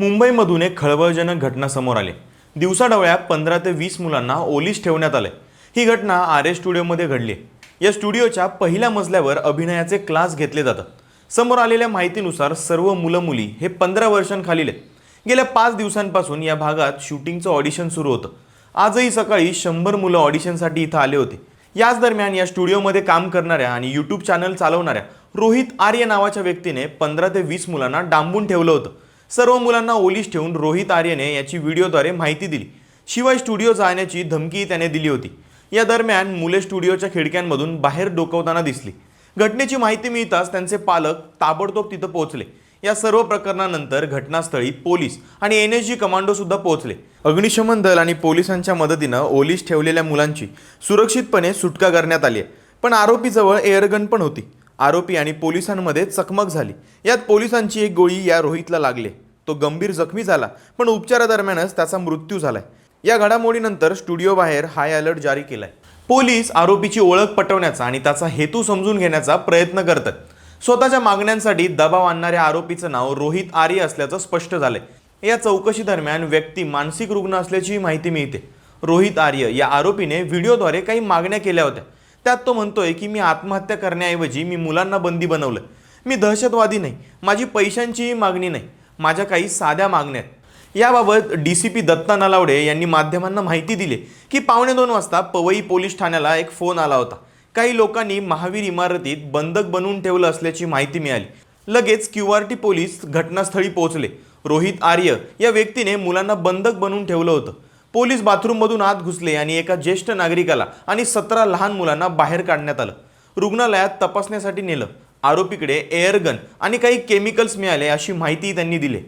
मुंबईमधून एक खळबळजनक घटना समोर आली. दिवसाढवळ्या पंधरा ते वीस मुलांना ओलीस ठेवण्यात आले. ही घटना आर एस स्टुडिओमध्ये घडली. या स्टुडिओच्या पहिल्या मजल्यावर अभिनयाचे क्लास घेतले जातात. समोर आलेल्या माहितीनुसार सर्व मुलं मुली हे पंधरा वर्षांखालील. आहेत गेल्या पाच दिवसांपासून या भागात शूटिंगचं ऑडिशन सुरू होतं. आजही सकाळी शंभर मुलं ऑडिशनसाठी इथं आले होते. याच दरम्यान या स्टुडिओमध्ये काम करणाऱ्या आणि यूट्यूब चॅनल चालवणाऱ्या रोहित आर्य नावाच्या व्यक्तीने पंधरा ते वीस मुलांना डांबून ठेवलं होतं. सर्व मुलांना ओलीस ठेवून रोहित आर्यने याची व्हिडिओद्वारे माहिती दिली. शिवाय स्टुडिओ जाण्याची धमकीही त्याने दिली होती. या दरम्यान मुले स्टुडिओच्या खिडक्यांमधून बाहेर डोकवताना दिसली. घटनेची माहिती मिळताच त्यांचे पालक ताबडतोब तिथं पोहोचले. या सर्व प्रकरणानंतर घटनास्थळी पोलीस आणि एन एस जी कमांडो सुद्धा पोहोचले. अग्निशमन दल आणि पोलिसांच्या मदतीनं ओलीस ठेवलेल्या मुलांची सुरक्षितपणे सुटका करण्यात आली आहे. पण आरोपीजवळ एअरगन पण होती. आरोपी आणि पोलिसांमध्ये चकमक झाली. यात पोलिसांची एक गोळी या रोहितला लागली. तो गंभीर जखमी झाला पण उपचारादरम्यानच त्याचा मृत्यू झालाय. या घडामोडीनंतर स्टुडिओ बाहेर हाय अलर्ट जारी केलाय. पोलीस आरोपीची ओळख पटवण्याचा आणि त्याचा हेतू समजून घेण्याचा प्रयत्न करतात. स्वतःच्या मागण्यांसाठी दबाव आणणाऱ्या आरोपीचं नाव रोहित आर्य असल्याचं स्पष्ट झालंय. या चौकशी दरम्यान व्यक्ती मानसिक रुग्ण असल्याची माहिती मिळते. रोहित आर्य या आरोपीने व्हिडिओद्वारे काही मागण्या केल्या होत्या. त्यात तो म्हणतोय की मी आत्महत्या करण्याऐवजी मी मुलांना बंदी बनवलं. मी दहशतवादी नाही. माझी पैशांचीही मागणी नाही. माझ्या काही साध्या मागण्या आहेत. याबाबत D C P Datta Nalawade यांनी माध्यमांना माहिती दिली की पावणे दोन वाजता पवई पोलीस ठाण्याला एक फोन आला होता. काही लोकांनी महावीर इमारतीत बंधक बनवून ठेवलं असल्याची माहिती मिळाली. लगेच क्यू आर टी पोलीस घटनास्थळी पोहोचले. रोहित आर्य या व्यक्तीने मुलांना बंधक बनवून ठेवलं होतं. पोलीस बाथरूममधून आत घुसले आणि एका ज्येष्ठ नागरिकाला आणि सतरा लहान मुलांना बाहेर काढण्यात आलं. रुग्णालयात तपासण्यासाठी नेलं. आरोपीकडे एअरगन आणि काही केमिकल्स मिळाले अशी माहितीही त्यांनी दिली.